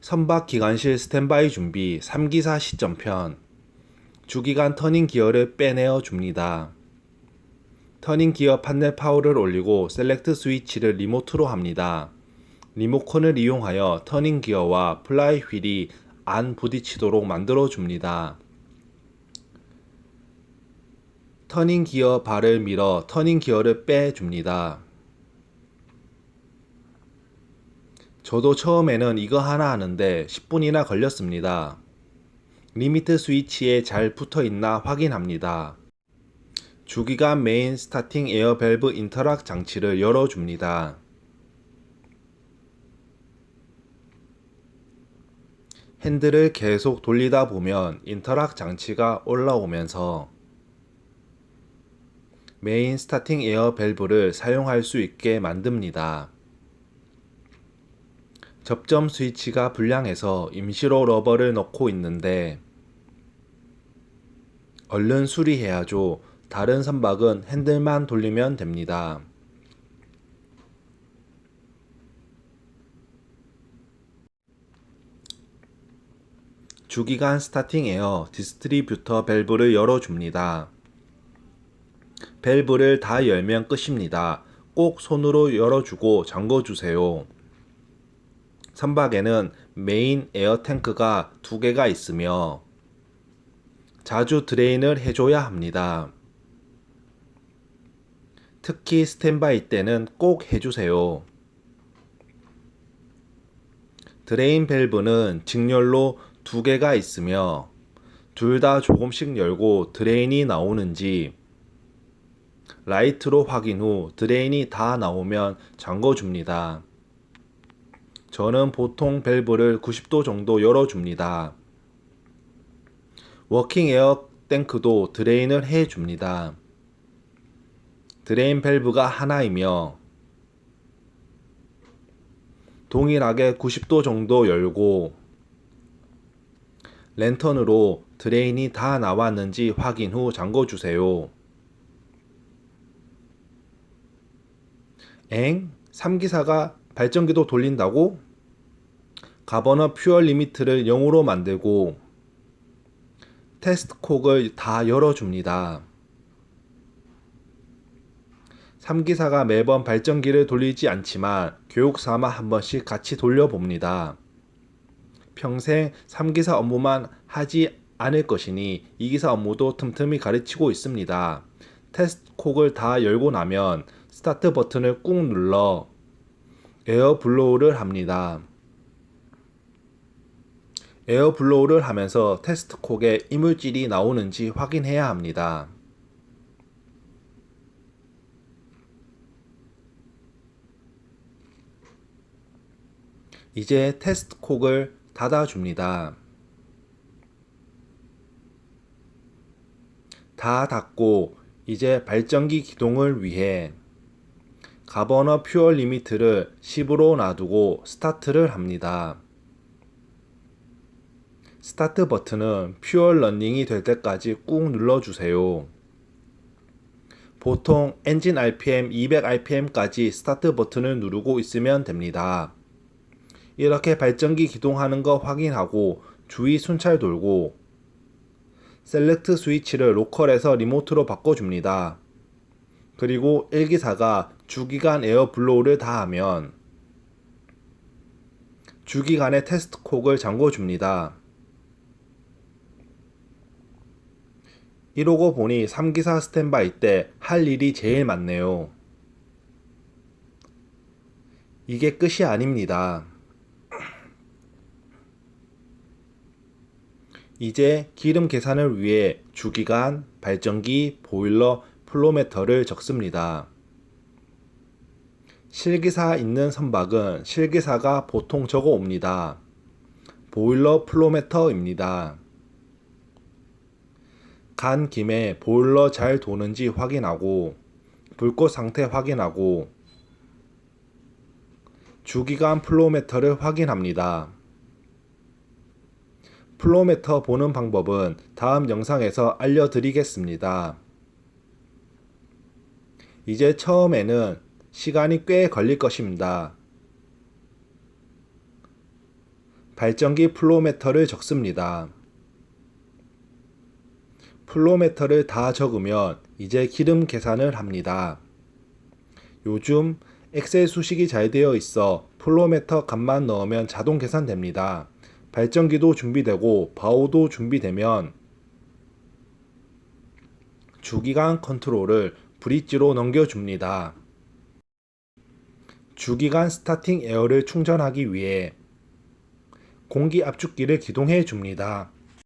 선박 기관실 스탠바이 준비 3기사 시점편 주기관 터닝 기어를 빼내어 줍니다. 터닝 기어 판넬 파워를 올리고 셀렉트 스위치를 리모트로 합니다. 리모컨을 이용하여 터닝 기어와 플라이 휠이 안 부딪히도록 만들어 줍니다. 터닝 기어 발을 밀어 터닝 기어를 빼 줍니다. 저도 처음에는 이거 하나 하는데 10분이나 걸렸습니다. 리미트 스위치에 잘 붙어 있나 확인합니다. 주기관 메인 스타팅 에어 밸브 인터락 장치를 열어줍니다. 핸들을 계속 돌리다 보면 인터락 장치가 올라오면서 메인 스타팅 에어 밸브를 사용할 수 있게 만듭니다. 접점 스위치가 불량해서 임시로 러버를 넣고 있는데 얼른 수리해야죠. 다른 선박은 핸들만 돌리면 됩니다. 주기관 스타팅 에어 디스트리뷰터 밸브를 열어줍니다. 밸브를 다 열면 끝입니다. 꼭 손으로 열어주고 잠궈주세요. 선박에는 메인 에어 탱크가 두 개가 있으며 자주 드레인을 해줘야 합니다. 특히 스탠바이 때는 꼭 해주세요. 드레인 밸브는 직렬로 두 개가 있으며 둘 다 조금씩 열고 드레인이 나오는지 라이트로 확인 후 드레인이 다 나오면 잠궈줍니다. 저는 보통 밸브를 90도 정도 열어줍니다. 워킹 에어 탱크도 드레인을 해줍니다. 드레인 밸브가 하나이며 동일하게 90도 정도 열고 랜턴으로 드레인이 다 나왔는지 확인 후 잠궈 주세요. 엥? 3기사가 발전기도 돌린다고? 가버너 퓨얼 리미트를 0으로 만들고 테스트 콕을 다 열어줍니다. 3기사가 매번 발전기를 돌리지 않지만 교육 삼아 한 번씩 같이 돌려봅니다. 평생 3기사 업무만 하지 않을 것이니 2기사 업무도 틈틈이 가르치고 있습니다. 테스트 콕을 다 열고 나면 스타트 버튼을 꾹 눌러 에어 블로우를 합니다. 에어 블로우를 하면서 테스트 콕에 이물질이 나오는지 확인해야 합니다. 이제 테스트 콕을 닫아줍니다. 다 닫고 이제 발전기 기동을 위해 가버너 퓨얼 리미트를 10으로 놔두고 스타트를 합니다. 스타트 버튼은 퓨얼 런닝이 될 때까지 꾹 눌러주세요. 보통 엔진 RPM 200rpm까지 스타트 버튼을 누르고 있으면 됩니다. 이렇게 발전기 기동하는 거 확인하고 주위 순찰 돌고 셀렉트 스위치를 로컬에서 리모트로 바꿔줍니다. 그리고 1기사가 주기관 에어 블로우를 다 하면 주기관의 테스트 콕을 잠궈줍니다. 이러고 보니 3기사 스탠바이 때 할 일이 제일 많네요. 이게 끝이 아닙니다. 이제 기름 계산을 위해 주기관, 발전기, 보일러, 플로메터를 적습니다. 실기사 있는 선박은 실기사가 보통 적어 옵니다. 보일러 플로메터입니다. 간 김에 보일러 잘 도는지 확인하고 불꽃 상태 확인하고 주기관 플로메터를 확인합니다. 플로메터 보는 방법은 다음 영상에서 알려드리겠습니다. 이제 처음에는 시간이 꽤 걸릴 것입니다. 발전기 플로메터를 적습니다. 플로메터를 다 적으면 이제 기름 계산을 합니다. 요즘 엑셀 수식이 잘 되어 있어 플로메터 값만 넣으면 자동 계산됩니다. 발전기도 준비되고 바오도 준비되면 주기관 컨트롤을 브릿지로 넘겨줍니다. 주기관 스타팅 에어를 충전하기 위해 공기 압축기를 기동해 줍니다.